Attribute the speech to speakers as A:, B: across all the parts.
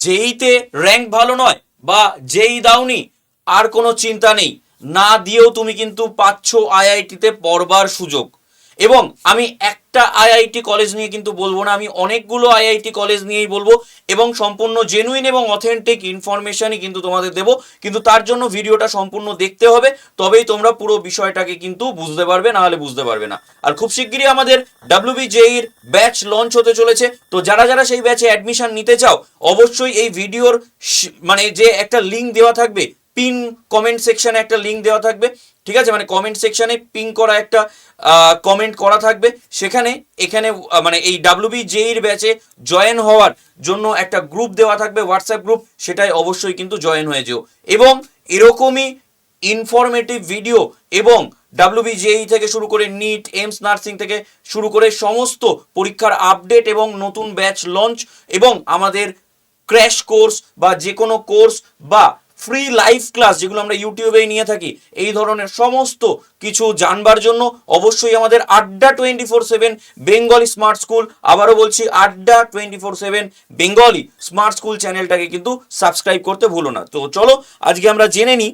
A: যেইতে rank ভালো নয় বা যেই দাওনি, আর কোনো চিন্তা নেই। না দিয়েও তুমি কিন্তু পাচ্ছ আইআইটিতে পড়বার সুযোগ। এবং আমি একটা আইআইটি কলেজ নিয়ে কিন্তু বলব না। আমি অনেকগুলো আইআইটি কলেজ নিয়েই বলব এবং সম্পূর্ণ জেনুইন এবং অথেন্টিক ইনফরমেশনই কিন্তু তোমাদের দেবো। কিন্তু তার জন্য ভিডিওটা সম্পূর্ণ দেখতে হবে, তবেই তোমরা পুরো বিষয়টাকে কিন্তু বুঝতে পারবে, না হলে বুঝতে পারবে না। আর খুব শিগগিরই আমাদের ডাব্লিউবিজেইর ব্যাচ লঞ্চ হতে চলেছে। তো যারা যারা সেই ব্যাচে অ্যাডমিশন নিতে চাও, অবশ্যই এই ভিডিওর মানে যে একটা লিঙ্ক দেওয়া থাকবে পিন কমেন্ট সেকশনে একটা লিঙ্ক দেওয়া থাকবে। ঠিক আছে? মানে কমেন্ট সেকশনে পিন করা একটা কমেন্ট করা থাকবে। সেখানে, এখানে মানে এই ডাব্লিউবি জেইর ব্যাচে জয়েন হওয়ার জন্য একটা গ্রুপ দেওয়া থাকবে হোয়াটসঅ্যাপ গ্রুপ সেটাই অবশ্যই কিন্তু জয়েন হয়ে যেও। এবং এরকমই ইনফরমেটিভ ভিডিও এবং ডাব্লিউবিজেই থেকে শুরু করে নিট এমস নার্সিং থেকে শুরু করে সমস্ত পরীক্ষার আপডেট এবং নতুন ব্যাচ লঞ্চ এবং আমাদের ক্র্যাশ কোর্স বা যে কোনো কোর্স বা ফ্রি লাইভ ক্লাস যেগুলো আমরা ইউটিউবেই নিয়ে থাকি, এই ধরনের সমস্ত কিছু জানবার জন্য অবশ্যই আমাদের Adda twenty four seven Bengali smart school আবারও বলছি Adda twenty four seven Bengali smart school চ্যানেলটাকে কিন্তু সাবস্ক্রাইব করতে ভুলো না। তো চলো, আজকে আমরা জেনে নিই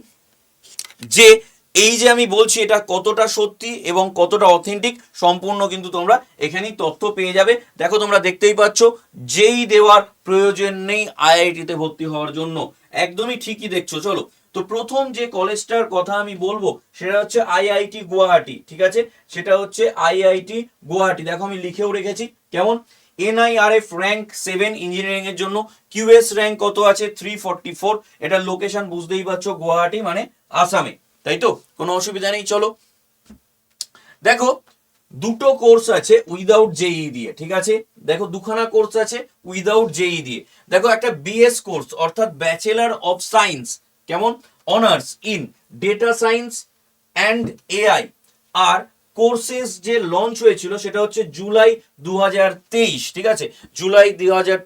A: যে এই যে আমি বলছি এটা কতটা সত্যি এবং কতটা অথেন্টিক সম্পূর্ণ কিন্তু তোমরা এখানেই তথ্য পেয়ে যাবে। দেখো তোমরা দেখতেই পাচ্ছ, যেই দেওয়ার প্রয়োজন নেই আইআইটিতে ভর্তি হওয়ার জন্য। একদমই ঠিকই দেখছ, চলো। তো প্রথম যে কলেজটার কথা আমি বলব, সেটা হচ্ছে আইআইটি গুয়াহাটি, ঠিক আছে? সেটা হচ্ছে আইআইটি গুয়াহাটি। দেখো আমি লিখেও রেখেছি, কেমন? এনআইআরএফ র্যাঙ্ক সেভেন ইঞ্জিনিয়ারিং এর জন্য। কিউএস র্যাঙ্ক কত আছে? থ্রি ফর্টি ফোর এটা লোকেশন বুঝতেই পারছ, গুয়াহাটি মানে আসামে। তাই তো? কোনো অসুবিধা নেই, চলো। দেখো দুটো কোর্স আছে উইদাউট জেই দিয়ে, ঠিক আছে? দেখো দুখানা কোর্স আছে উইদাউট জেই দিয়ে। দেখো একটা বিএস কোর্স অর্থাৎ ব্যাচেলার অফ সায়েন্স কেমন? Honours in data science and AI R courses যে লঞ্চ হয়েছিল সেটা হচ্ছে জুলাই দু হাজার তেইশ, ঠিক আছে? জুলাই দু হাজার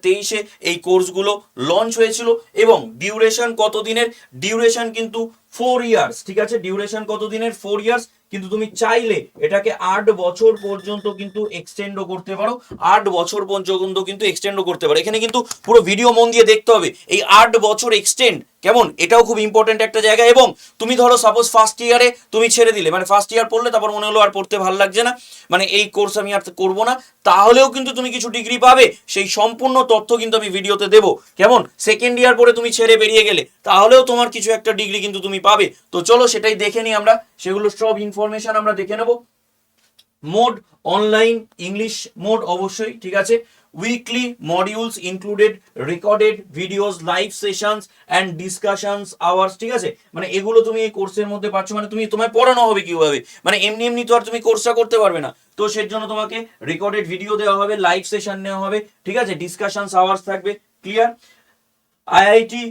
A: এই কোর্সগুলো লঞ্চ হয়েছিল এবং ডিউরেশন কত দিনের ডিউরেশন কিন্তু ফোর ইয়ার্স ঠিক আছে? ডিউরেশন কত দিনের ফোর ইয়ার্স কিন্তু তুমি চাইলে এটাকে আট বছর পর্যন্ত কিন্তু এক্সটেন্ডও করতে পারো, আট বছর পর্যন্ত কিন্তু এক্সটেন্ডও করতে পারো। এখানে কিন্তু পুরো ভিডিও মন দিয়ে দেখতে হবে, এই আট বছর এক্সটেন্ড কেমন? এটাও খুব ইম্পর্টেন্ট একটা জায়গা এবং তুমি ধরো সাপোজ ফার্স্ট ইয়ারে তুমি ছেড়ে দিলে মানে ফার্স্ট ইয়ার পড়লে তারপর মনে হলো আর পড়তে ভালো লাগছে না মানে এই কোর্স আমি আর করব না, তাহলেও কিন্তু তুমি কিছু ডিগ্রি পাবে, সেই সম্পূর্ণ তথ্য কিন্তু আমি ভিডিওতে দেবো। কেমন? সেকেন্ড ইয়ার পরে তুমি ছেড়ে বেরিয়ে গেলে, তাহলেও তোমার কিছু একটা ডিগ্রি কিন্তু তুমি পাবে। তো চলো সেটাই দেখে নিই আমরা, সেগুলো সব ইনফরমেশন আমরা দেখে নেব। মোড অনলাইন, ইংলিশ মোড অবশ্যই, ঠিক আছে? Weekly modules included recorded videos live sessions and discussions hours ঠিক আছে? মানে এগুলো তুমি এই কোর্সের মধ্যে পাচ্ছ মানে তুমি তোমায় পড়ানো হবে কীভাবে? মানে এমনি এমনি তো আর তুমি কোর্সটা করতে পারবে না। তো সের জন্য তোমাকে রেকর্ডেড ভিডিও দেওয়া হবে লাইভ সেশন নেওয়া হবে, ঠিক আছে? ডিসকাশনস আওয়ার্স থাকবে ক্লিয়ার আইআইটি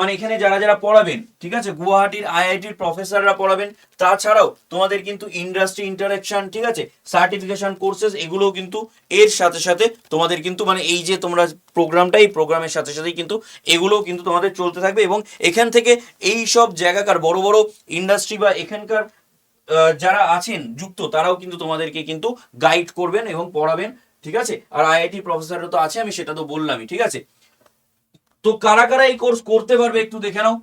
A: মানে এখানে যারা যারা পড়াবেন, ঠিক আছে, গুয়াহাটির আইআইটির প্রফেসররা পড়াবেন, তাছাড়াও তোমাদের কিন্তু ইন্ডাস্ট্রি ইন্টারাকশন ঠিক আছে সার্টিফিকেশন কোর্সেস এগুলোও কিন্তু এর সাথে সাথে তোমাদের কিন্তু মানে এই যে তোমরা প্রোগ্রামটা এই প্রোগ্রামের সাথে সাথেই কিন্তু এগুলোও কিন্তু তোমাদের চলতে থাকবে এবং এখান থেকে এই সব জায়গাকার বড় বড় ইন্ডাস্ট্রি বা এখানকার যারা আছেন, যুক্ত, তারাও কিন্তু তোমাদেরকে কিন্তু গাইড করবেন এবং পড়াবেন, ঠিক আছে? আর আইআইটি প্রফেসররা তো আছে, আমি সেটা তো বললামই, ঠিক আছে? তো কারা কারা এই কোর্স করতে পারবে একটু দেখে নাও।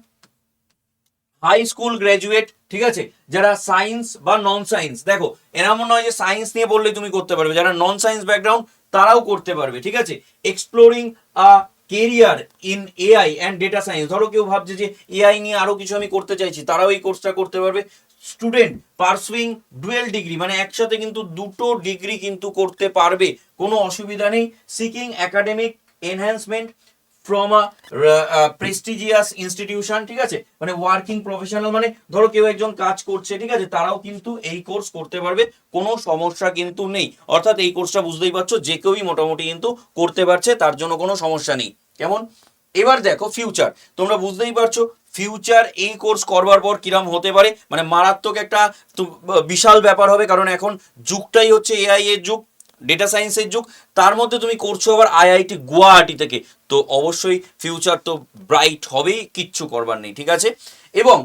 A: হাই স্কুল গ্র্যাজুয়েট ঠিক আছে? যারা সায়েন্স বা নন সায়েন্স দেখো, এমন নয় যে সায়েন্স নিয়ে বললে তুমি করতে পারবে। যারা নন সায়েন্স ব্যাকগ্রাউন্ড তারাও করতে পারবে, ঠিক আছে? Exploring a career in AI and data science ধরো কেউ ভাবছে যে এআই নিয়ে আরও কিছু আমি করতে চাইছি, তারাও এই কোর্সটা করতে পারবে। স্টুডেন্ট পারসুইং ডুয়েল ডিগ্রি মানে একসাথে কিন্তু দুটো ডিগ্রি কিন্তু করতে পারবে, কোনো অসুবিধা নেই। Seeking academic enhancement from a prestigious institution ঠিক আছে? মানে ওয়ার্কিং প্রফেশনাল মানে ধরো কেউ একজন কাজ করছে, ঠিক আছে? তারাও কিন্তু এই কোর্স করতে পারবে, কোনো সমস্যা কিন্তু নেই। অর্থাৎ এই কোর্সটা বুঝতেই পারছ, যে কেউই মোটামুটি কিন্তু করতে পারছে, তার জন্য কোনো সমস্যা নেই। কেমন? এবার দেখো ফিউচার তোমরা বুঝতেই পারছ ফিউচার এই কোর্স করবার পর কিরাম হতে পারে। মানে মারাত্মক একটা বিশাল ব্যাপার হবে, কারণ এখন যুগটাই হচ্ছে এআই এর যুগ। ডেটা সায়েন্সের যুগ, তার মধ্যে তুমি করছ আবার আইআইটি গুয়াহাটি থেকে। তো অবশ্যই ফিউচার তো ব্রাইট হবেই, কিচ্ছু করবার নেই, ঠিক আছে? এবং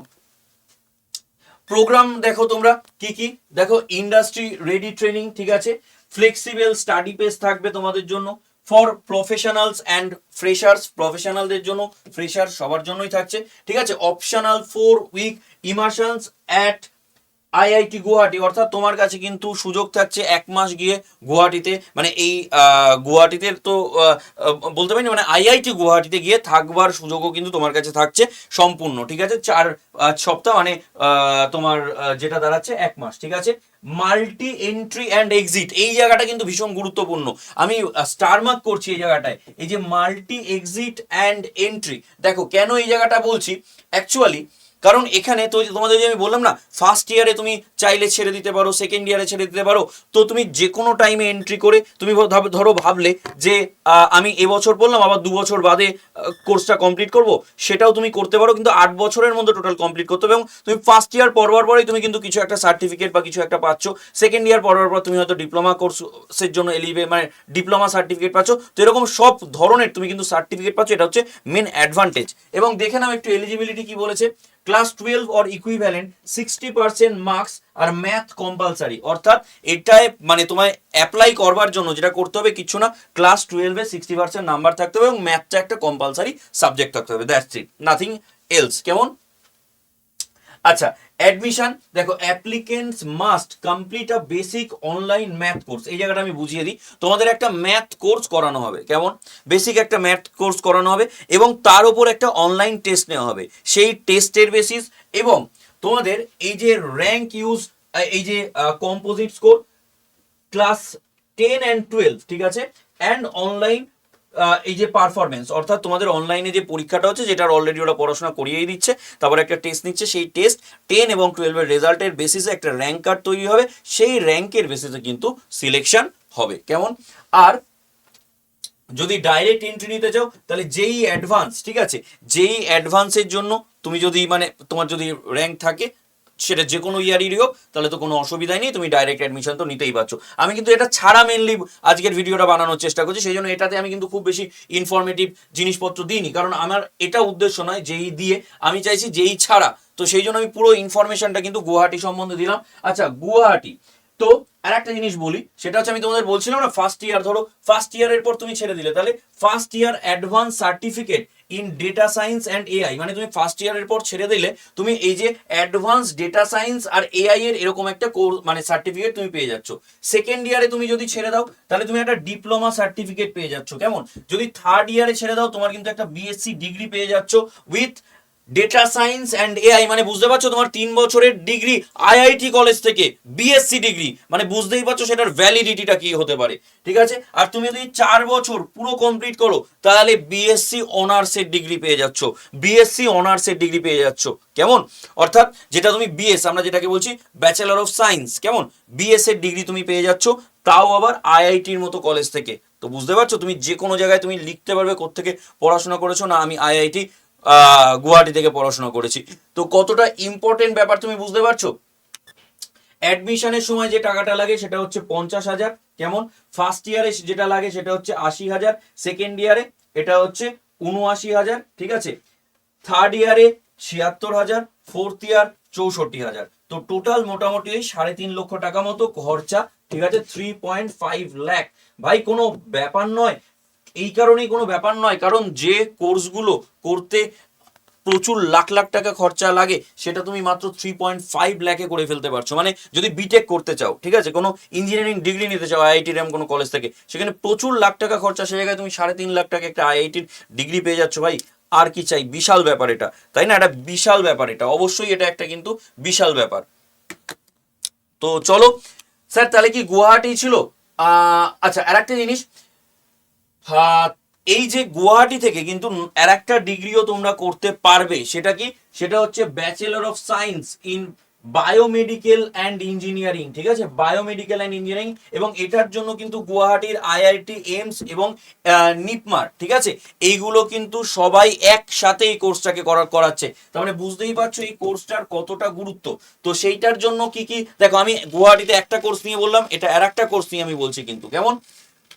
A: প্রোগ্রাম দেখো তোমরা, কি কি? দেখো ইন্ডাস্ট্রি রেডি ট্রেনিং ঠিক আছে? ফ্লেক্সিবল স্টাডি পেস থাকবে তোমাদের জন্য। ফর প্রফেশনালস অ্যান্ড ফ্রেশার্স প্রফেশনালদের জন্য ফ্রেশার সবার জন্যই থাকছে, ঠিক আছে? Optional four week immersions at IIT Guwahati, অর্থাৎ তোমার কাছে কিন্তু সুযোগ থাকছে এক মাস গিয়ে গুয়াহাটিতে মানে এই গুয়াহাটিতে তো বলতে পারি মানে আইআইটি গুয়াহাটিতে গিয়ে থাকবার সুযোগও কিন্তু তোমার কাছে থাকছে সম্পূর্ণ, ঠিক আছে? চার সপ্তাহ মানে তোমার যেটা দাঁড়াচ্ছে এক মাস, ঠিক আছে? মাল্টি এন্ট্রি অ্যান্ড এক্সিট, এই জায়গাটা কিন্তু ভীষণ গুরুত্বপূর্ণ। আমি স্টার মার্ক করছি এই জায়গাটায়, এই যে মাল্টি এক্সিট অ্যান্ড এন্ট্রি, দেখো কেন এই জায়গাটা বলছি? অ্যাকচুয়ালি কারণ এখানে তো তোমাদের যে আমি বললাম না ফার্স্ট ইয়ারে তুমি চাইলে ছেড়ে দিতে পারো সেকেন্ড ইয়ারে ছেড়ে দিতে পারো, তো তুমি যে কোনো টাইমে এন্ট্রি করে তুমি ধরো ভাবলে যে আমি এবছর বললাম, আবার দু বছর বাদে কোর্সটা কমপ্লিট করব, সেটাও তুমি করতে পারো, কিন্তু আট বছরের মধ্যে টোটাল কমপ্লিট করতে হবে এবং তুমি ফার্স্ট ইয়ার পড়বার পরেই তুমি কিন্তু কিছু একটা সার্টিফিকেট বা কিছু একটা পাচ্ছ সেকেন্ড ইয়ার পড়বার পর তুমি হয়তো ডিপ্লোমা কোর্সের জন্য এলিবে মানে ডিপ্লোমা সার্টিফিকেট পাচ্ছ, তো এরকম সব ধরনের তুমি কিন্তু সার্টিফিকেট পাচ্ছ, এটা হচ্ছে মেন অ্যাডভান্টেজ এবং দেখে নাও একটু এলিজিবিলিটি কি বলেছে। Class twelve or equivalent sixty percent marks R math compulsory অর্থাৎ এটাই মানে তোমায় অ্যাপ্লাই করবার জন্য যেটা করতে হবে, কিছু না, ক্লাস টুয়েলভে সিক্সটি পার্সেন্ট নাম্বার থাকতে হবে এবং ম্যাথটা একটা কম্পালসারি সাবজেক্ট থাকতে হবে। দ্যাটস ইট নাথিং এলস কেমন? আচ্ছা অ্যাডমিশন দেখো applicants must complete a basic online math course এই জায়গাটা আমি বুঝিয়ে দিই। তোমাদের একটা ম্যাথ কোর্স করানো হবে, কেমন? বেসিক একটা ম্যাথ কোর্স করানো হবে এবং তার উপর একটা অনলাইন টেস্ট নেওয়া হবে। সেই টেস্টের বেসিস এবং তোমাদের এই যে র্যাঙ্ক ইউজ এই যে composite score class ten and twelve ঠিক আছে? অ্যান্ড অনলাইন এই যে পারফরমেন্স অর্থাৎ তোমাদের অনলাইনে যে পরীক্ষাটা হচ্ছে, যেটার অলরেডি ওরা পড়াশোনা করিয়েই দিচ্ছে, তারপর একটা টেস্ট নিচ্ছে, সেই টেস্ট টেন এবং টুয়েলভের রেজাল্টের বেসিসে একটা র্যাঙ্ক কার্ড তৈরি হবে, সেই র্যাঙ্কের বেসিসে কিন্তু সিলেকশন হবে। কেমন? আর যদি ডাইরেক্ট এন্ট্রি নিতে চাও, তাহলে যেই অ্যাডভান্স ঠিক আছে? যেই অ্যাডভান্সের জন্য তুমি যদি মানে তোমার যদি র্যাঙ্ক থাকে সেটা যে কোনো ইয়ারই হোক, তাহলে তো কোনো অসুবিধাই নেই, তুমি ডাইরেক্ট অ্যাডমিশন তো নিতেই পারছ। আমি কিন্তু এটা ছাড়া মেনলি আজকের ভিডিওটা বানানোর চেষ্টা করছি, সেই জন্য এটাতে আমি কিন্তু খুব বেশি ইনফরমেটিভ জিনিসপত্র দিইনি। কারণ আমার এটা উদ্দেশ্য নয় যেই দিয়ে আমি চাইছি যেই ছাড়া। তো সেই জন্য আমি পুরো ইনফরমেশনটা কিন্তু গুয়াহাটি সম্বন্ধে দিলাম। আচ্ছা গুয়াহাটি। তো আর একটা জিনিস বলি, সেটা হচ্ছে আমি তোমাদের বলছিলাম না ফার্স্ট ইয়ার ধরো ফার্স্ট ইয়ারের পর তুমি ছেড়ে দিলে, তাহলে first year advance certificate in data science and AI মানে তুমি ফার্স্ট ইয়ারের পর ছেড়ে দিলে, তুমি এই যে অ্যাডভান্স ডেটা সায়েন্স আর এআই এর এরকম একটা কোর্স মানে সার্টিফিকেট তুমি পেয়ে যাচ্ছ। সেকেন্ড ইয়ারে তুমি যদি ছেড়ে দাও, তাহলে তুমি একটা ডিপ্লোমা সার্টিফিকেট পেয়ে যাচ্ছ। কেমন? যদি থার্ড ইয়ারে ছেড়ে দাও, তোমার কিন্তু একটা বিএসসি ডিগ্রি পেয়ে যাচ্ছ with data science and AI মানে বুঝতে পারছ তোমার তিন বছরের ডিগ্রি আইআইটি কলেজ থেকে বিএসসি ডিগ্রি মানে বুঝতেই পারছ সেটার ভ্যালিডিটিটা কি হতে পারে, ঠিক আছে? আর তুমি যদি চার বছর পুরো কমপ্লিট করো, তাহলে বিএসসি অনার্সের ডিগ্রি পেয়ে যাচ্ছ বিএসসি অনার্সের ডিগ্রি পেয়ে যাচ্ছ, কেমন? অর্থাৎ যেটা তুমি বিএস আমরা যেটাকে বলছি ব্যাচেলার অফ সায়েন্স কেমন? বিএস এর ডিগ্রি তুমি পেয়ে যাচ্ছ, তাও আবার আইআইটির মতো কলেজ থেকে। তো বুঝতে পারছ? তুমি যে কোনো জায়গায় তুমি লিখতে পারবে, কোত্থেকে পড়াশোনা করেছ, না আমি আইআইটি গুয়াহাটি থেকে পড়াশোনা করেছি। তো কতটা ইম্পর্টেন্ট ব্যাপার তুমি বুঝতে পারছ? অ্যাডমিশনের সময় যে টাকাটা লাগে সেটা হচ্ছে পঞ্চাশ হাজার। কেমন? ফার্স্ট ইয়ারে যেটা লাগে সেটা হচ্ছে আশি হাজার। সেকেন্ড ইয়ারে এটা হচ্ছে উনআশি হাজার, ঠিক আছে? থার্ড ইয়ারে ছিয়াত্তর হাজার ফোর্থ ইয়ার চৌষট্টি হাজার। তো টোটাল মোটামুটি ওই সাড়ে তিন লক্ষ টাকা মতো খরচা, ঠিক আছে? থ্রি পয়েন্ট ফাইভ ল্যাক ভাই, কোনো ব্যাপার নয়। এই কারণেই কোনো ব্যাপার নয়, কারণ যে কোর্সগুলো করতে প্রচুর লাখ লাখ টাকা খরচা লাগে, সেটা তুমি মাত্র থ্রি পয়েন্ট ফাইভ ল্যাকে করে ফেলতে পারছ। মানে যদি বিটেক করতে চাও, ঠিক আছে? কোনো ইঞ্জিনিয়ারিং ডিগ্রি নিতে চাও আইআইটির এম কোনো কলেজ থেকে, সেখানে প্রচুর লাখ টাকা খরচা, সে জায়গায় তুমি সাড়ে তিন লাখ টাকা একটা আইআইটির ডিগ্রি পেয়ে যাচ্ছ, ভাই। আর কি চাই? বিশাল ব্যাপার এটা। তাই না? এটা বিশাল ব্যাপার এটা। অবশ্যই এটা একটা কিন্তু বিশাল ব্যাপার। তো চলো, স্যার, তাহলে কি গুয়াহাটি ছিল? আচ্ছা আর একটা জিনিস এই যে গুয়াহাটি থেকে কিন্তু আর একটা ডিগ্রিও তোমরা করতে পারবে, সেটা কি? সেটা হচ্ছে bachelor of science in biomedical and engineering ঠিক আছে? বায়োমেডিকেল অ্যান্ড ইঞ্জিনিয়ারিং এবং এটার জন্য কিন্তু গুয়াহাটির আইআইটি এইমস এবং নিপমার ঠিক আছে? এইগুলো কিন্তু সবাই একসাথে এই কোর্সটাকে করা করাচ্ছে। তার মানে বুঝতেই পারছ এই কোর্সটার কতটা গুরুত্ব। তো সেইটার জন্য কি কি দেখো, আমি গুয়াহাটিতে একটা কোর্স নিয়ে বললাম, এটা আর একটা কোর্স নিয়ে আমি বলছি কিন্তু, কেমন?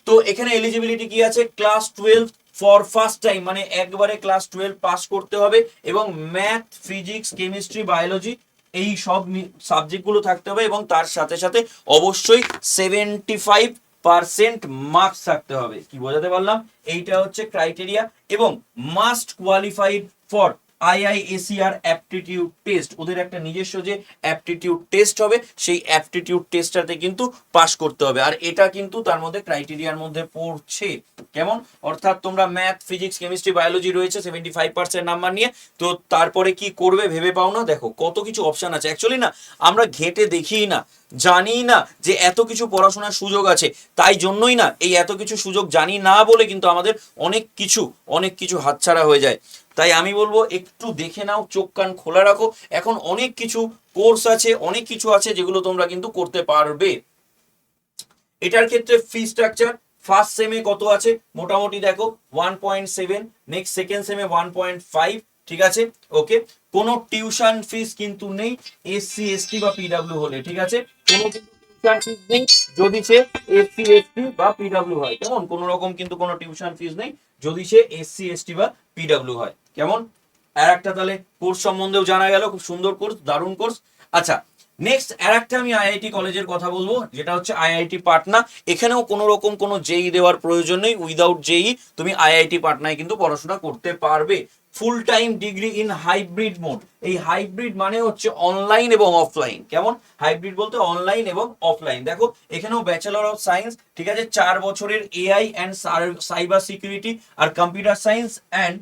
A: তো এখানে এলিজিবিলিটি কি আছে? Class twelve for first time মানে একবারে ক্লাস টুয়েলভ পাস করতে হবে এবং ম্যাথ ফিজিক্স কেমিস্ট্রি বায়োলজি এই সব সাবজেক্টগুলো থাকতে হবে এবং তার সাথে সাথে অবশ্যই সেভেন্টি ফাইভ পার্সেন্ট মার্কস থাকতে হবে। কি বোঝাতে পারলাম? এইটা হচ্ছে ক্রাইটেরিয়া এবং must qualified for IISER aptitude test ওদের একটা নিজস্ব যে অ্যাপটিটিউড টেস্ট হবে, সেই অ্যাপটিটিউড টেস্টটাতে কিন্তু পাস করতে হবে। আর এটা কিন্তু তার মধ্যে ক্রাইটেরিয়ার মধ্যে পড়ছে। কেমন? অর্থাৎ তোমরা ম্যাথ ফিজিক্স কেমিস্ট্রি বায়োলজি রয়েছে সেভেন্টি ফাইভ পার্সেন্ট নাম্বার নিয়ে, তো তারপরে কি করবে ভেবে পাও না? দেখো, কত কিছু অপশন আছে। অ্যাকচুয়ালি না, আমরা ঘেটে দেখিই না। জানি না যে এত কিছু পড়াশোনার সুযোগ আছে। তাই জন্যই না এই এত কিছু সুযোগ জানি না বলে কিন্তু আমাদের অনেক কিছু অনেক কিছু হাতছাড়া হয়ে যায়। তাই আমি বলব একটু দেখে নাও, চোখ কান খোলা রাখো। এখন অনেক কিছু কোর্স আছে, অনেক কিছু আছে যেগুলো তোমরা কিন্তু করতে পারবে। এটার ক্ষেত্রে ফি স্ট্রাকচার ফার্স্ট সেমে কত আছে? মোটামুটি দেখো one point seven next second সেমে one point five ঠিক আছে? ওকে কোনো টিউশন ফিস কিন্তু নেই এসসি এসটি বা পিডাব্লিউ হলে, ঠিক আছে? কোনো কিন্তু টিউশন ফিস নেই, যদি সে এসসি এসটি বা পিডাব্লিউ হয়। কেমন? কোনো রকম কিন্তু কোনো টিউশন ফিস নেই, যদি সে এসসি এসটি বা হয়। কেমন? আর একটা তাহলে কোর্স সম্বন্ধেও জানা গেল, খুব সুন্দর কোর্স দারুণ কোর্স আচ্ছা নেক্সট আর একটা আমি আইআইটি কলেজের কথা বলব, যেটা হচ্ছে আইআইটি পাটনা। এখানেও কোনো রকম কোনো জেই দেওয়ার প্রয়োজন নেই। উইদাউট জেই তুমি আইআইটি পাটনায় কিন্তু পড়াশোনা করতে পারবে। Full time degree in hybrid mode এই হাইব্রিড মানে হচ্ছে অনলাইন এবং অফলাইন কেমন? হাইব্রিড বলতে অনলাইন এবং অফলাইন দেখো, এখানেও ব্যাচেলর অফ সায়েন্স ঠিক আছে? চার বছরের AI and cyber security R computer science and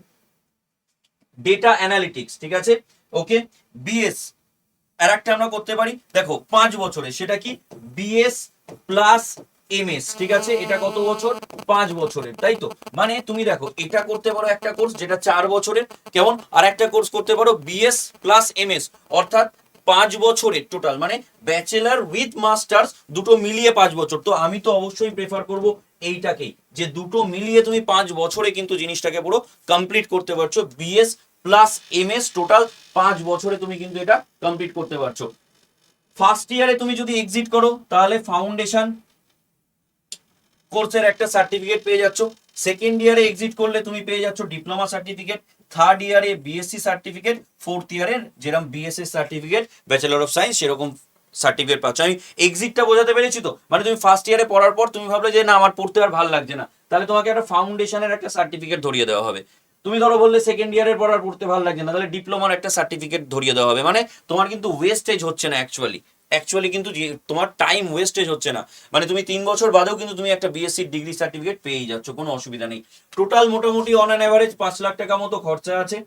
A: data analytics ঠিক আছে? ওকে বিএস আর একটা আমরা করতে পারি। দেখো, পাঁচ বছরে, সেটা কি? বিএস প্লাস এমএস ঠিক আছে? এটা কত বছর? পাঁচ বছরের, তাই তো? মানে তুমি দেখো, এটা করতে পারো একটা কোর্স যেটা চার বছরের, কেমন? আর একটা কোর্স করতে পারো বিএস প্লাস এমএস অর্থাৎ পাঁচ বছরের টোটাল মানে ব্যাচেলার উইথ মাস্টার্স দুটো মিলিয়ে পাঁচ বছর। তো আমি তো অবশ্যই প্রেফার করব এইটাকেই, যে দুটো মিলিয়ে তুমি পাঁচ বছরে কিন্তু জিনিসটাকে পুরো কমপ্লিট করতে পারছ। বিএস প্লাস এমএস টোটাল পাঁচ বছরে তুমি কিন্তু এটা কমপ্লিট করতে পারছ। ফার্স্ট ইয়ারে তুমি যদি এক্সিট করো, তাহলে ফাউন্ডেশন কোর্সের একটা সার্টিফিকেট পেয়ে যাচ্ছ। সেকেন্ড ইয়ারে এক্সিট করলে তুমি পেয়ে যাচ্ছ ডিপ্লোমা সার্টিফিকেট থার্ড ইয়ারে বিএসসি সার্টিফিকেট ফোর্থ ইয়ারের যেরকম BSc certificate bachelor of science সেরকম সার্টিফিকেট পাচ্ছ। আমি এক্সিটটা বোঝাতে পেরেছি তো? মানে তুমি ফার্স্ট ইয়ারে পড়ার পর তুমি ভাবলে যে না, আমার পড়তে আর ভালো লাগছে না। তাহলে তোমাকে একটা ফাউন্ডেশনের একটা সার্টিফিকেট ধরিয়ে দেওয়া হবে। তুমি ধরো বললে সেকেন্ড ইয়ারের পর আর পড়তে ভালো লাগছে না, তাহলে ডিপ্লোমার একটা সার্টিফিকেট ধরিয়ে দেওয়া হবে। মানে তোমার কিন্তু ওয়েস্টেজ হচ্ছে না অ্যাকচুয়ালি অ্যাকচুয়ালি কিন্তু তোমার টাইম ওয়েস্টেজ হচ্ছে না। মানে তুমি তিন বছর বাদেও কিন্তু তুমি একটা বিএসসি ডিগ্রি সার্টিফিকেট পেয়ে যাচ্ছ, কোনো অসুবিধা নেই। টোটাল মোটামুটি অন অ্যান অ্যাভারেজ পাঁচ লাখ টাকা মতো খরচা আছে।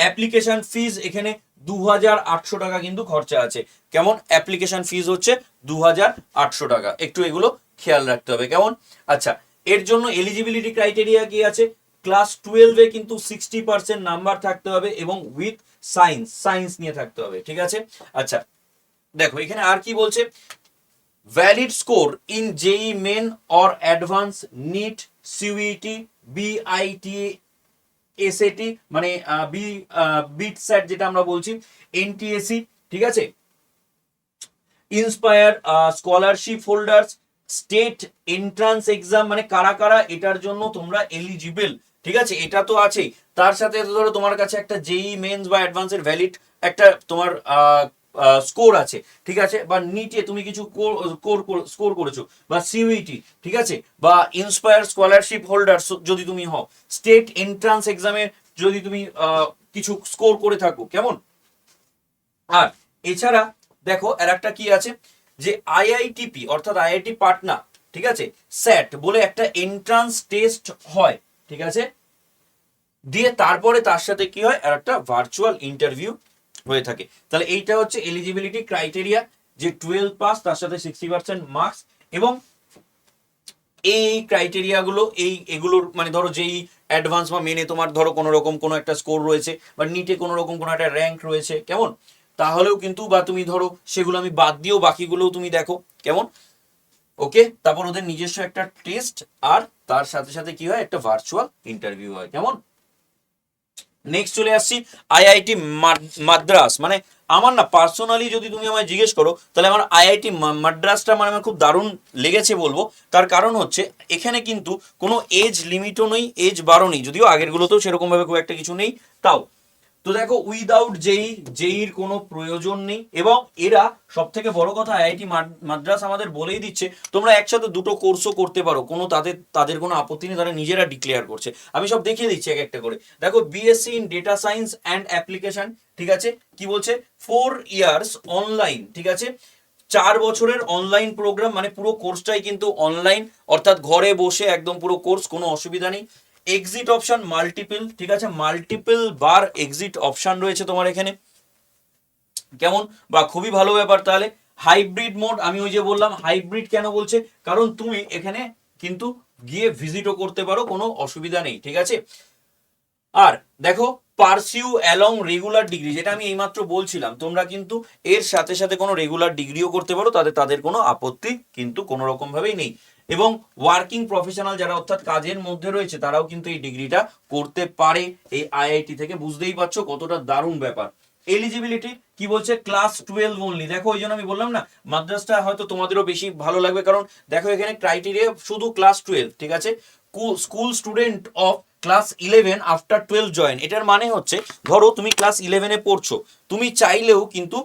A: অ্যাপ্লিকেশন ফিজ এখানে দু হাজার আটশো টাকা কিন্তু খরচা আছে। কেমন? অ্যাপ্লিকেশন ফিজ হচ্ছে দু হাজার আটশো টাকা। একটু এগুলো খেয়াল রাখতে হবে, কেমন? আচ্ছা এর জন্য এলিজিবিলিটি ক্রাইটেরিয়া কি আছে? ক্লাস টুয়েলভে কিন্তু সিক্সটি পার্সেন্ট নাম্বার থাকতে হবে এবং উইথ সায়েন্স সায়েন্স নিয়ে থাকতে হবে, ঠিক আছে? আচ্ছা দেখো, এখানে আর কি বলছে? Valid score in JEE main or advance NEET CUET BIT SAT মানে বিট স্যাট যেটা আমরা বলছি এনটিএসি ঠিক আছে? Inspire scholarship holders state entrance exam মানে কারা কারা, এটার জন্য তোমরা এলিজিবল ঠিক আছে? এটা তো আছেই। তার সাথে ধরো তোমার কাছে একটা জেই মেন্স বা অ্যাডভান্সের ভ্যালিড একটা তোমার স্কোর আছে, ঠিক আছে? বা নিটে তুমি কিছু স্কোর করেছ, বা সিউইটি ঠিক আছে? বা ইন্সপায়ার স্কলারশিপ হোল্ডার যদি তুমি হও স্টেট এন্ট্রান্স এক্সামে যদি তুমি কিছু স্কোর করে থাকো, কেমন? আর এছাড়া দেখো, আর একটা কি আছে? যে আইআইটিপি অর্থাৎ আইআইটি পাটনা ঠিক আছে? স্যাট বলে একটা এন্ট্রান্স টেস্ট হয়, ঠিক আছে? দিয়ে তারপরে তার সাথে কি হয়? আর একটা ভার্চুয়াল ইন্টারভিউ হয়ে থাকে। তাহলে এইটা হচ্ছে এলিজিবিলিটি ক্রাইটেরিয়া যে টুয়েলভ পাস তার সাথে সিক্সটি পার্সেন্ট মার্কস এবং এই ক্রাইটেরিয়া গুলো, এই এগুলোর মানে ধরো যেই অ্যাডভান্স বা মেনে তোমার ধরো কোনো রকম কোনো একটা স্কোর রয়েছে বা নিটে কোনো রকম কোনো একটা র্যাঙ্ক রয়েছে, কেমন? তাহলেও কিন্তু বা তুমি ধরো সেগুলো আমি বাদ দিয়েও বাকিগুলোও তুমি দেখো, কেমন? ওকে তারপর ওদের নিজস্ব একটা টেস্ট আর তার সাথে সাথে কি হয়? একটা ভার্চুয়াল ইন্টারভিউ হয়, কেমন? নেক্সট চলে আসছি আইআইটি মাদ্রাস। মানে আমার না পার্সোনালি যদি তুমি আমায় জিজ্ঞেস করো, তাহলে আমার আইআইটি মাদ্রাসটা মানে আমার খুব দারুণ লেগেছে বলব। তার কারণ হচ্ছে, এখানে কিন্তু কোনো এজ লিমিটও নেই এজ বারো নেই। যদিও আগেরগুলোতেও সেরকমভাবে খুব একটা কিছু নেই, তাও। তো দেখো উইদাউট জেই জেইর কোনো প্রয়োজন নেই, এবং এরা সব থেকে বড় কথা আইআইটি মাদ্রাস আমাদের বলেই দিচ্ছে, তোমরা একসাথে দুটো কোর্সও করতে পারো, কোনো তাদের তাদের কোনো আপত্তি নেই, তারা নিজেরা ডিক্লেয়ার করছে। আমি সব দেখিয়ে দিচ্ছি এক একটা করে। দেখো BSc in data science and application ঠিক আছে? কি বলছে? ফোর ইয়ার্স অনলাইন ঠিক আছে? চার বছরের অনলাইন প্রোগ্রাম মানে পুরো কোর্সটাই কিন্তু অনলাইন অর্থাৎ ঘরে বসে একদম পুরো কোর্স কোনো অসুবিধা নেই। এক্সিট অপশন মাল্টিপল ঠিক আছে? মাল্টিপল বার এক্সিট অপশন রয়েছে তোমার এখানে। কেমন? বা খুবই ভালো ব্যাপার তাহলে। হাইব্রিড মোড আমি ওই যে বললাম হাইব্রিড কেন বলছে? কারণ তুমি এখানে কিন্তু গিয়ে ভিজিটও করতে পারো, কোনো অসুবিধা নেই, ঠিক আছে? আর দেখো পারসিউ অ্যালং রেগুলার ডিগ্রি যেটা আমি এইমাত্র বলছিলাম, তোমরা কিন্তু এর সাথে সাথে কোনো রেগুলার ডিগ্রিও করতে পারো তাদের তাদের কোনো আপত্তি কিন্তু কোনো রকম ভাবেই নেই। এবং ওয়ার্কিং প্রফেশনাল যারা অর্থাৎ কাজের মধ্যে রয়েছে, তারাও কিন্তু এই ডিগ্রিটা করতে পারে। এই আইআইটি থেকে বুঝতেই পারছ কতটা দারুণ ব্যাপার। এলিজিবিলিটি কি বলছে? ক্লাস টুয়েলভ অনলি দেখো, ওই জন্য আমি বললাম না, মাদ্রাসটা হয়তো তোমাদেরও বেশি ভালো লাগবে, কারণ দেখো এখানে ক্রাইটেরিয়া শুধু ক্লাস টুয়েলভ ঠিক আছে? School student of class eleven after twelve join, এটার মানে হচ্ছে, ধরো তুমি ক্লাস ইলেভেনে পড়ছো, তুমি চাইলেও কিন্তু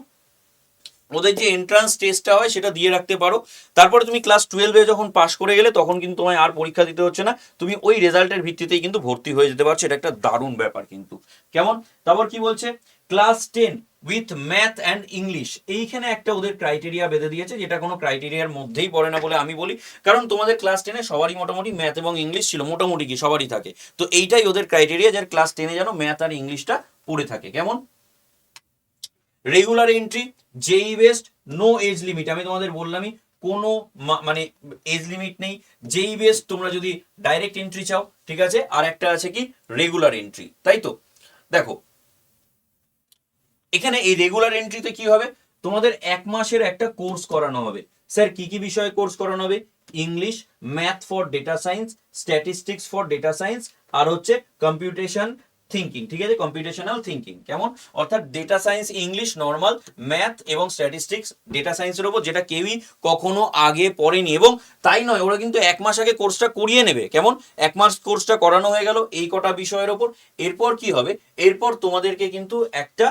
A: ওদের যে এন্ট্রান্স টেস্টটা হয় সেটা দিয়ে রাখতে পারো। তারপরে তুমি ক্লাস টুয়েলভে যখন পাশ করে গেলে, তখন কিন্তু তোমায় আর পরীক্ষা দিতে হচ্ছে না। তুমি ওই রেজাল্টের ভিত্তিতেই কিন্তু ভর্তি হয়ে যেতে পারছ, এটা একটা দারুণ ব্যাপার কিন্তু। কেমন? তারপর কি বলছে? Class ten with math and English এইখানে একটা ওদের ক্রাইটেরিয়া বেঁধে দিয়েছে, যেটা কোনো ক্রাইটেরিয়ার মধ্যেই পড়ে না বলে আমি বলি। কারণ তোমাদের ক্লাস টেনে সবারই মোটামুটি ম্যাথ এবং ইংলিশ ছিল, মোটামুটি কি সবারই থাকে। তো এইটাই ওদের ক্রাইটেরিয়া যার ক্লাস টেনে যেন ম্যাথ আর ইংলিশটা পড়ে থাকে। কেমন? Regular entry JEE best no age limit আমি তোমাদের বললামই, কোনো মানে এজ লিমিট নেই। যেই বেস্ট তোমরা যদি ডাইরেক্ট এন্ট্রি চাও, ঠিক আছে? আর একটা আছে কি? রেগুলার এন্ট্রি তাই তো? দেখো এখানে এই রেগুলার এন্ট্রিতে কি হবে? তোমাদের এক মাসের একটা কোর্স করানো হবে। স্যার কি কি বিষয়ে কোর্স করানো হবে? English math for data science statistics for data science আর হচ্ছে কম্পিউটেশন থিঙ্কিং ঠিক আছে? কম্পিউটেশনাল থিঙ্কিং কেমন? অর্থাৎ data science English normal math এবং স্ট্যাটিস্টিক্স ডেটা সায়েন্সের ওপর যেটা কেউই কখনো আগে পড়েনি এবং তাই নয়, ওরা কিন্তু এক মাস আগে কোর্সটা করিয়ে নেবে। কেমন? এক মাস কোর্সটা করানো হয়ে গেল এই কটা বিষয়ের ওপর এরপর কি হবে? এরপর তোমাদেরকে কিন্তু একটা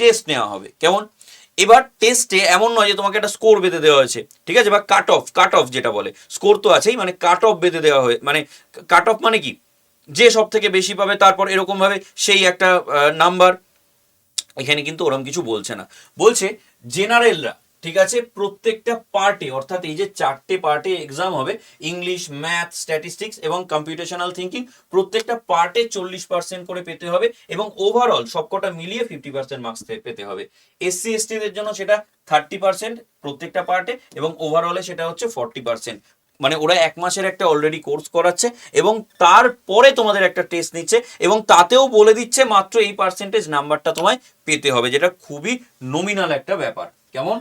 A: টেস্ট নেওয়া হবে। কেমন? এবার টেস্টে এমন নয় যে তোমাকে একটা স্কোর বেঁধে দেওয়া হয়েছে, ঠিক আছে? বা কাট অফ কাট অফ যেটা বলে। স্কোর তো আছেই মানে কাট অফ বেঁধে দেওয়া হয়ে মানে কাট অফ মানে কি? যে সব থেকে বেশি পাবে তারপর এরকমভাবে সেই একটা নাম্বার এখানে কিন্তু ওরম কিছু বলছে না। বলছে জেনারেলরা ঠিক আছে? প্রত্যেকটা পার্টে অর্থাৎ এই যে চারটে পার্টে এক্সাম হবে ইংলিশ ম্যাথ স্ট্যাটিস্টিক্স এবং কম্পিউটেশনাল থিঙ্কিং প্রত্যেকটা পার্টে চল্লিশ পার্সেন্ট করে পেতে হবে এবং ওভারঅল সবকটা মিলিয়ে ফিফটি পার্সেন্ট মার্কস পেতে হবে। এসসি এসটিদের জন্য সেটা থার্টি পার্সেন্ট প্রত্যেকটা পার্টে এবং ওভারঅলে সেটা হচ্ছে ফর্টি পার্সেন্ট মানে ওরা এক মাসের একটা অলরেডি কোর্স করাচ্ছে এবং তারপরে তোমাদের একটা টেস্ট নিচ্ছে এবং তাতেও বলে দিচ্ছে মাত্র এই পার্সেন্টেজ নাম্বারটা তোমায় পেতে হবে, যেটা খুবই নমিনাল একটা ব্যাপার। কেমন?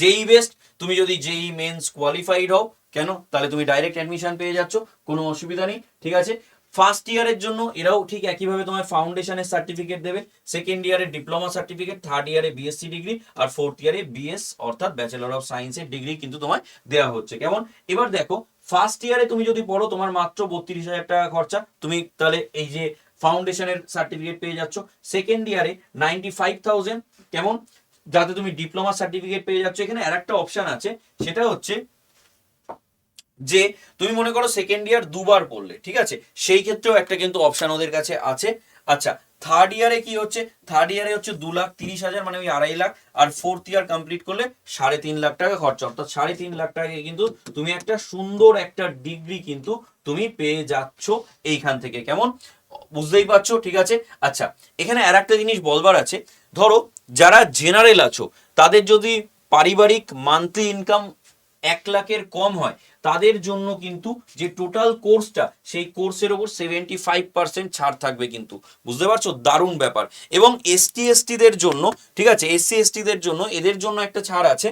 A: যেই বেস্ট তুমি যদি যেই মেন্স কোয়ালিফাইড হও, কেন? তাহলে তুমি ডাইরেক্ট অ্যাডমিশন পেয়ে যাচ্ছ, কোনো অসুবিধা নেই, ঠিক আছে? ফার্স্ট ইয়ারের জন্য এরাও ঠিক একইভাবে তোমার ফাউন্ডেশনের সার্টিফিকেট দেবে সেকেন্ড ইয়ারে ডিপ্লোমা সার্টিফিকেট থার্ড ইয়ারে বিএসসি ডিগ্রি আর ফোর্থ ইয়ারে বিএস অর্থাৎ ব্যাচেলর অফ সায়েন্সের ডিগ্রি কিন্তু তোমায় দেওয়া হচ্ছে, কেমন? এবার দেখো ফার্স্ট ইয়ারে তুমি যদি পড়ো, তোমার মাত্র বত্রিশ হাজার টাকা খরচা, তুমি তাহলে এই যে ফাউন্ডেশনের সার্টিফিকেট পেয়ে যাচ্ছ সেকেন্ড ইয়ারে নাইনটি ফাইভ থাউজেন্ড কেমন? যাতে তুমি ডিপ্লোমা সার্টিফিকেট পেয়ে যাচ্ছ, এখানে আর একটা অপশন আছে, সেটা হচ্ছে যে তুমি মনে করো সেকেন্ড ইয়ার দুবার পড়লে, ঠিক আছে? সেই ক্ষেত্রেও একটা কিন্তু অপশন ওদের কাছে আছে। আচ্ছা থার্ড ইয়ারে কি হচ্ছে? থার্ড ইয়ারে হচ্ছে দু লাখ তিরিশ হাজার মানে ওই আড়াই লাখ, আর ফোর্থ ইয়ার কমপ্লিট করলে সাড়ে তিন লাখ টাকা খরচা। অর্থাৎ সাড়ে তিন লাখ টাকায় কিন্তু তুমি একটা সুন্দর একটা ডিগ্রি কিন্তু তুমি পেয়ে যাচ্ছ এইখান থেকে। কেমন? বুঝতেই পারছ? ঠিক আছে? আচ্ছা এখানে আর একটা জিনিস বলবার আছে। ধরো যারা জেনারেল আছো, তাদের যদি পারিবারিক মান্থলি ইনকাম এক লাখের কম হয়, তাদের জন্য কিন্তু যে টোটাল কোর্সটা সেই কোর্সের ওপর সেভেন্টি ফাইভ পার্সেন্ট ছাড় থাকবে কিন্তু। বুঝতে পারছ? দারুণ ব্যাপার। এবং এসটি এসটিদের জন্য, ঠিক আছে? এসসি এসটিদের জন্য এদের জন্য একটা ছাড় আছে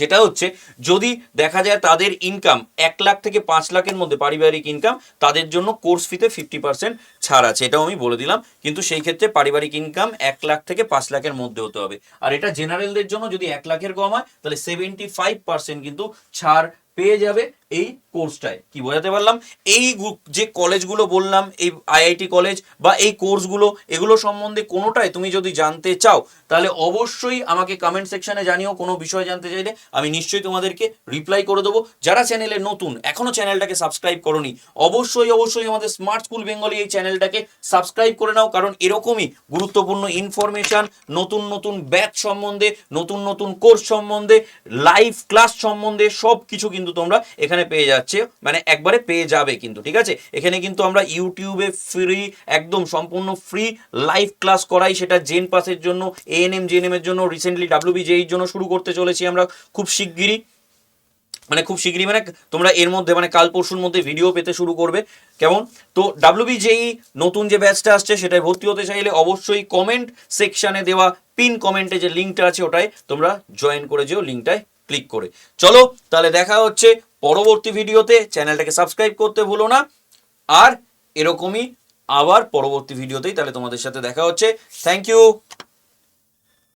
A: সেটা হচ্ছে যদি দেখা যায় তাদের ইনকাম এক লাখ থেকে পাঁচ লাখের মধ্যে পারিবারিক ইনকাম তাদের জন্য কোর্স ফিতে ফিফটি পার্সেন্ট ছাড় আছে, এটাও আমি বলে দিলাম। কিন্তু সেই ক্ষেত্রে পারিবারিক ইনকাম এক লাখ থেকে পাঁচ লাখের মধ্যে হতে হবে। আর এটা জেনারেলদের জন্য যদি এক লাখের কম হয়, তাহলে সেভেন্টি ফাইভ পার্সেন্ট কিন্তু ছাড় পেয়ে যাবে। এই কোর্সটায় কি বোঝাতে পারলাম? এই যে কলেজগুলো বললাম, এই আইআইটি কলেজ বা এই কোর্সগুলো এগুলো সম্বন্ধে কোনোটাই তুমি যদি জানতে চাও, তাহলে অবশ্যই আমাকে কমেন্ট সেকশানে জানিও, কোনো বিষয় জানতে চাইলে আমি নিশ্চয়ই তোমাদেরকে রিপ্লাই করে দেবো। যারা চ্যানেলে নতুন, এখনও চ্যানেলটাকে সাবস্ক্রাইব করনি, অবশ্যই অবশ্যই আমাদের স্মার্ট স্কুল বেঙ্গলি এই চ্যানেলটাকে সাবস্ক্রাইব করে নাও, কারণ এরকমই গুরুত্বপূর্ণ ইনফরমেশান নতুন নতুন ব্যাচ সম্বন্ধে, নতুন নতুন কোর্স সম্বন্ধে লাইভ ক্লাস সম্বন্ধে সব কিছু কিন্তু তোমরা এখানে পেয়ে যাচ্ছে মানে একবারে পেয়ে যাবে কিন্তু, ঠিক আছে? এখানে কিন্তু আমরা ইউটিউবে ফ্রি একদম সম্পূর্ণ ফ্রি লাইভ ক্লাস করাই, সেটা জেন পাসের জন্য এএনএম এর জন্য রিসেন্টলি ডাব্লিউবি জেইর জন্য শুরু করতে চলেছি আমরা খুব শিগগিরই। মানে খুব শীঘ্রই মানে তোমরা এর মধ্যে মানে কাল পরশুর মধ্যে ভিডিও পেতে শুরু করবে। কেমন? তো ডাব্লিউবি যেই নতুন যে ব্যাচটা আসছে সেটাই ভর্তি হতে চাইলে অবশ্যই কমেন্ট সেকশনে দেওয়া পিন কমেন্টে যে লিঙ্কটা আছে ওটাই তোমরা জয়েন করে যেও লিঙ্কটায় ক্লিক করে। চলো, তাহলে দেখা হচ্ছে পরবর্তী ভিডিওতে। চ্যানেলটাকে সাবস্ক্রাইব করতে ভুলো না। আর এরকমই আবার পরবর্তী ভিডিওতেই তাহলে তোমাদের সাথে দেখা হচ্ছে। Thank you